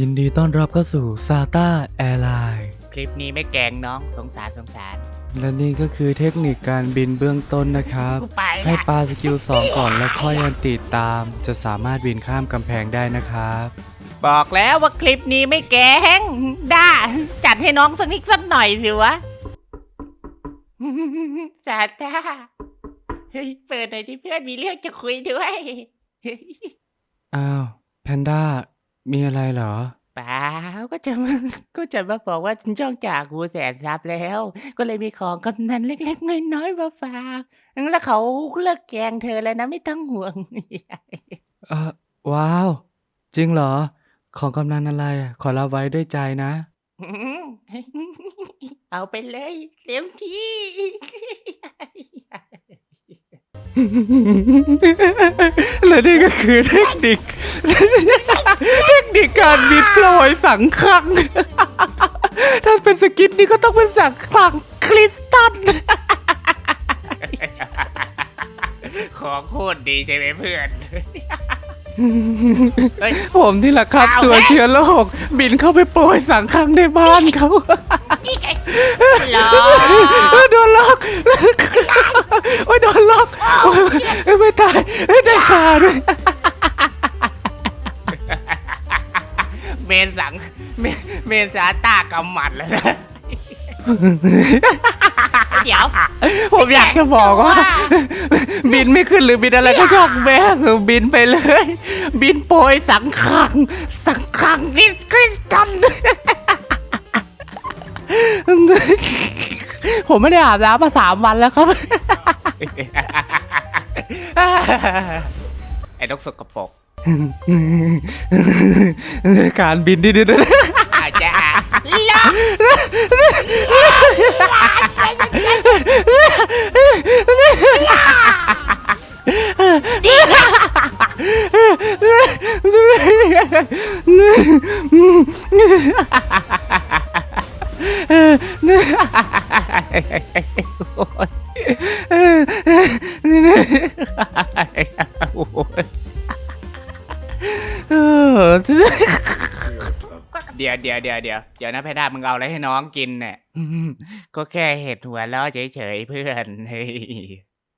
ยินดีต้อนรับเข้าสู่ซาต้าแอร์ไลน์คลิปนี้ไม่แกล้งน้องสงสารสงสาร และนี่ก็คือเทคนิคการบินเบื้องต้นนะครับ กูไปให้ละปาสกิล 2 ก่อนแล้วค่อยอันติดตาม จะสามารถบินข้ามกำแพงได้นะครับ บอกแล้วว่าคลิปนี้ไม่แกล้งด้าจัดให้น้องสักนิดสักหน่อยสิวะสาต้าเฮ้ยเปิดหน่อยที่เพื่อนมีเรื่องจะคุยด้วย อ้าว แพนด้า มีอะไรเหรอ เปล่าก็จะมาก็จะมาบอกว่าฉันจ้องจากกูแสนทรัพย์แล้ว ก็เลยมีของกำนันเล็กๆน้อยๆมาฝากแล้วเขาเลิกแกล้งเธอแล้วนะไม่ต้องห่วง เออว้าว จริงเหรอ ของกำนันอะไรอะขอรับไว้ด้วยใจนะอืมเอาไปเลยเต็มที่ และนี่ก็คือเทคนิค เทคนิคการบิดโปรยสังขัง ถ้าเป็นสกิทนี่ก็ต้องเป็นสังขังคริสตัลของโคตรดีใช่ไหมเพื่อน เฮ้ย ผมนี่แหละครับ เอา ตัวแล้วเชื้อโรคบินเข้าไปโปรยสังขังในบ้านเขา นี่ไงหรอโดนล็อก โอ้ยโด นล็อกโอ๊ยไม่ตายได้ขาด้วยเมนสังเมนเมนซาตากำหมัดแล้วนะเดี๋ยว ผมอยากจะบอกว่า บินไม่ขึ้นหรือบินอะไรก็ช่างแม่งบินไปเลย บินโปรยสังขัง สังขังคริสคริสตันผมไม่ได้อาบน้ำมาสามวันแล้วครับ ไอ้นกสกปรกการบินที่ดีนะอาจจะล็อก เดี๋ยวเดี๋ยวเดี๋ยวเดี๋ยวเดี๋ยวนะแพดามึงเอาอะไรให้น้องกินเนี่ยก็แค่เห็ดหัวล้อเฉยๆเพื่อนเฮ้ย